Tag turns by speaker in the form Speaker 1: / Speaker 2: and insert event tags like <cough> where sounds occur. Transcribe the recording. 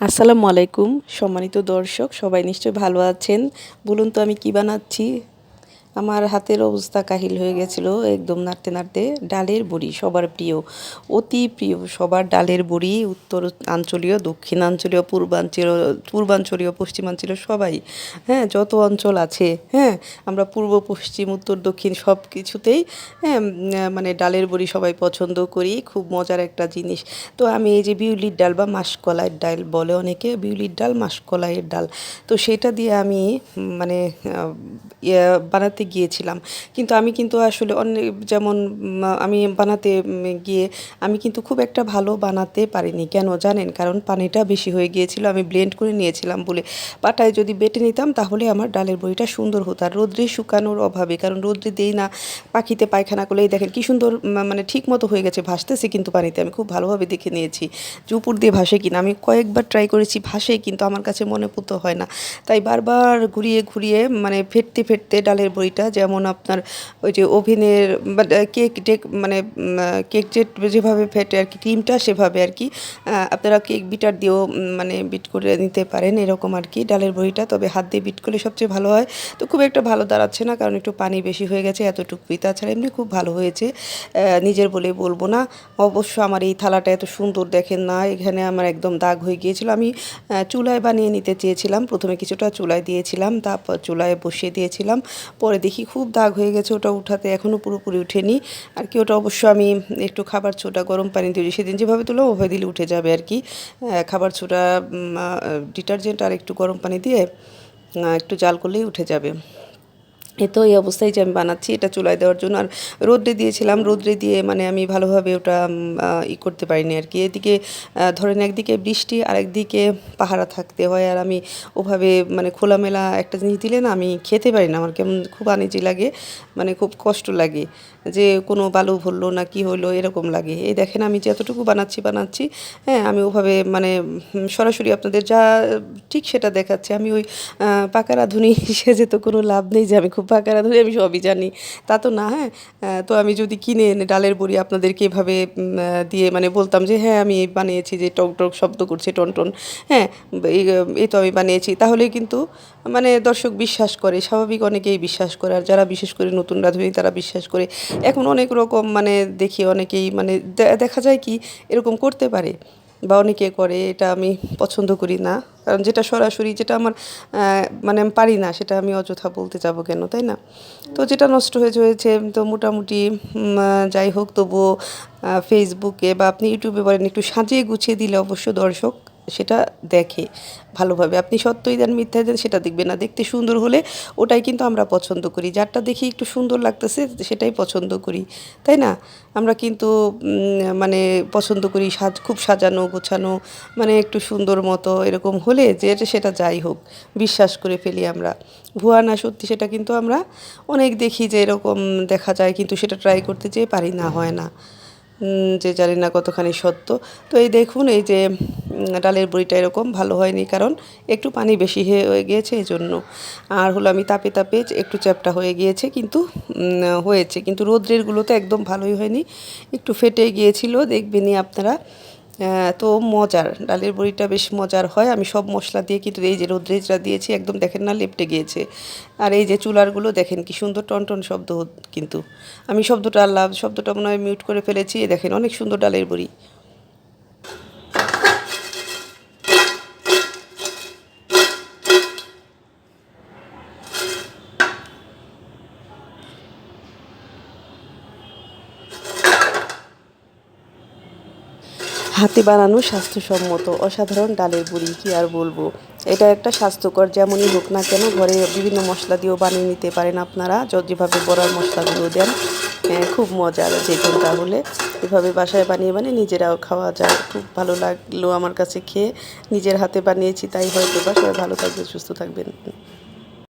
Speaker 1: আসসালামু আলাইকুম সম্মানিত দর্শক সবাই নিশ্চয়ই ভালো আছেন। বলুন তো আমি কি বানাচ্ছি? আমার হাতের অবস্থা কাহিল হয়ে গেছিল, একদম নাড়তে নাড়তে। ডালের বড়ি সবার প্রিয়, অতি প্রিয় সবার ডালের বড়ি, উত্তর আঞ্চলীয় দক্ষিণাঞ্চলীয় পূর্বাঞ্চলীয় পূর্বাঞ্চলীয়, পশ্চিমাঞ্চলীয় সবাই হ্যাঁ যত অঞ্চল আছে হ্যাঁ আমরা পূর্ব, পশ্চিম, উত্তর, দক্ষিণ সব কিছুতেই হ্যাঁ মানে ডালের বড়ি সবাই পছন্দ করি, খুব মজার একটা জিনিস। তো আমি এই যে বিউলির ডাল বা মাসকলাইয়ের ডাল বলে অনেকে, বিউলির ডাল, মাসকলাইয়ের ডাল, তো সেটা দিয়ে আমি মানে বানাতে গিয়েছিলাম। কিন্তু আমি কিন্তু আসলে অনেক যেমন আমি বানাতে গিয়ে আমি কিন্তু খুব একটা ভালো বানাতে পারিনি। কেন জানেন? কারণ পানিটা বেশি হয়ে গিয়েছিল, আমি ব্লেন্ড করে নিয়েছিলাম বলে। পাটায় যদি বেটে নিতাম তাহলে আমার ডালের বড়িটা সুন্দর হতো। আর রোদ্রে শুকানোর অভাবে, কারণ রোদ্রে দিই না, পাখিতে পায়খানা করলেই দেখেন কি সুন্দর মানে ঠিক মতো হয়ে গেছে, ভাসতেছে কিন্তু পানিতে। আমি খুব ভালোভাবে দেখে নিয়েছি যে উপর দিয়ে ভাসে কিনা। আমি কয়েকবার ট্রাই করেছি, ভাসে কিন্তু আমার কাছে মনে পুতো হয় না। তাই বারবার ঘুরিয়ে ঘুরিয়ে মানে ফেটতে ফেটতে ডালের বড়িটা, যেমন আপনার ওই যে ওভেনের কেক টেক মানে কেক জেট যেভাবে ফেটে আর কি, ক্রিমটা সেভাবে আর কি আপনারা কেক বিটার দিয়েও মানে বিট করে নিতে পারেন এরকম আর কি ডালের বড়িটা। তবে হাত দিয়ে বিট করলে সবচেয়ে ভালো হয়। তো খুব একটা ভালো দাঁড়াচ্ছে না, কারণ একটু পানি বেশি হয়ে গেছে এতটুকুই। তাছাড়া এমনি খুব ভালো হয়েছে। নিজের বলে বলব না, অবশ্য আমার এই থালাটা এত সুন্দর দেখেন না, এখানে আমার একদম দাগ হয়ে গিয়েছিল। আমি চুলায় বানিয়ে নিতে চেয়েছিলাম, প্রথমে কিছুটা চুলায় দিয়েছিলাম, তারপর চুলায় বসিয়ে দিয়েছিলাম পরে দেখি খুব দাগ হয়ে গেছে ওটা উঠাতে এখনও পুরোপুরি উঠেনি। আর কি, ওটা অবশ্য আমি একটু খাবার ছোটা, গরম পানি দিয়ে সেদিন যেভাবে তুলো ওভাবে দিলে উঠে যাবে আর কি। খাবার ছোটা ডিটারজেন্ট আর একটু গরম পানি দিয়ে একটু জাল করলেই উঠে যাবে। তো এই অবস্থায় যে আমি বানাচ্ছি এটা চুলায় দেওয়ার জন্য। আর রোদ্রে দিয়েছিলাম, রোদ্রে দিয়ে মানে আমি ভালোভাবে ওটা ই করতে পারিনি আর কি। এদিকে ধরেন একদিকে বৃষ্টি আর একদিকে পাহারা থাকতে হয়। আর আমি ওভাবে মানে খোলামেলা একটা জিনিস দিলে না আমি খেতে পারি না। আমার কেমন খুব আনিজি লাগে মানে খুব কষ্ট লাগে যে কোনো বালু ভরলো না কি হলো এরকম লাগে। এই দেখেন আমি যতটুকু বানাচ্ছি বানাচ্ছি হ্যাঁ আমি ওভাবে মানে সরাসরি আপনাদের যা, ঠিক সেটা দেখাচ্ছি। আমি ওই পাকা রাঁধুনি <laughs> সেজে তো কোনো লাভ নেই যে আমি খুব পাকা রাঁধুনি আমি সবই জানি। তা তো না হ্যাঁ? তো আমি যদি কিনে এনে ডালের বড়ি আপনাদেরকে এভাবে দিয়ে মানে বলতাম যে হ্যাঁ আমি বানিয়েছি যে, টক টক শব্দ করছে, টন টন। হ্যাঁ এই তো আমি বানিয়েছি। তাহলে কিন্তু মানে দর্শক বিশ্বাস করে, স্বাভাবিক অনেকেই বিশ্বাস করে, আর যারা বিশেষ করে নতুন রাঁধুনি, তারা বিশ্বাস করে। এখন অনেক রকম মানে দেখি অনেকেই মানে দেখা যায় কি, এরকম করতে পারে। বা অনেকে করে, এটা আমি পছন্দ করি না। কারণ যেটা সরাসরি যেটা আমার মানে আমি পারি না, সেটা আমি অযথা বলতে যাব কেন, তাই না? তো যেটা নষ্ট হয়ে চলেছে তো মোটামুটি যাই হোক, তবুও ফেসবুকে বা আপনি ইউটিউবে বলেন, একটু সাজিয়ে গুছিয়ে দিলে অবশ্য দর্শক সেটা দেখে ভালোভাবে। আপনি সত্যই দেন, মিথ্যা দেন, সেটা দেখবে না। দেখতে সুন্দর হলে ওটাই কিন্তু আমরা পছন্দ করি। যারটা দেখি একটু সুন্দর লাগতেছে, সেটাই পছন্দ করি। তাই না? আমরা কিন্তু মানে পছন্দ করি সাজ, খুব সাজানো, গোছানো মানে একটু সুন্দর মতো এরকম হলে যে সেটা যাই হোক, বিশ্বাস করে ফেলি আমরা। ভুয়া না, সত্যি সেটা কিন্তু আমরা অনেক দেখি যে এরকম দেখা যায়, কিন্তু সেটা ট্রাই করতে যেয়ে পারি না, হয় না। যে জানি না কতখানি সত্য। তো এই দেখুন, এই যে ডালের বড়িটা এরকম ভালো হয়নি কারণ একটু পানি বেশি হয়ে গিয়েছে এই জন্য আর হলো আমি তাপে তাপে একটু চ্যাপটা হয়ে গিয়েছে কিন্তু হয়েছে। কিন্তু রোদ্রেরগুলো তো একদম ভালোই হয়নি। একটু ফেটে গিয়েছিল, দেখবেনই আপনারা। তো মজার। ডালের বড়িটা বেশ মজার হয়। আমি সব মশলা দিয়ে কিন্তু এই যে রোদ্রেজটা দিয়েছি, একদম দেখেন না লেপটে গিয়েছে। আর এই যে চুলারগুলো দেখেন কি সুন্দর টন শব্দ কিন্তু। আমি শব্দটা আল্লাহ শব্দটা মনে হয় মিউট করে ফেলেছি। দেখেন অনেক সুন্দর ডালের বড়ি। হাতে বানানো স্বাস্থ্যসম্মত অসাধারণ ডালের বুড়ি কি আর বলব? এটা একটা স্বাস্থ্যকর, যেমনই হোক না কেন, ঘরে বিভিন্ন মশলা দিয়েও বানিয়ে নিতে পারেন আপনারা। যেভাবে বড়ার মশলাগুলো দেন খুব মজার, যে কোনটা হলে এভাবে বাসায় বানিয়ে বানিয়ে নিজেরাও খাওয়া যায়। খুব ভালো লাগল আমার কাছে খেয়ে। নিজের হাতে বানিয়েছি, তাই হয়তো বাসায় ভালো থাকবে, সুস্থ থাকবেন।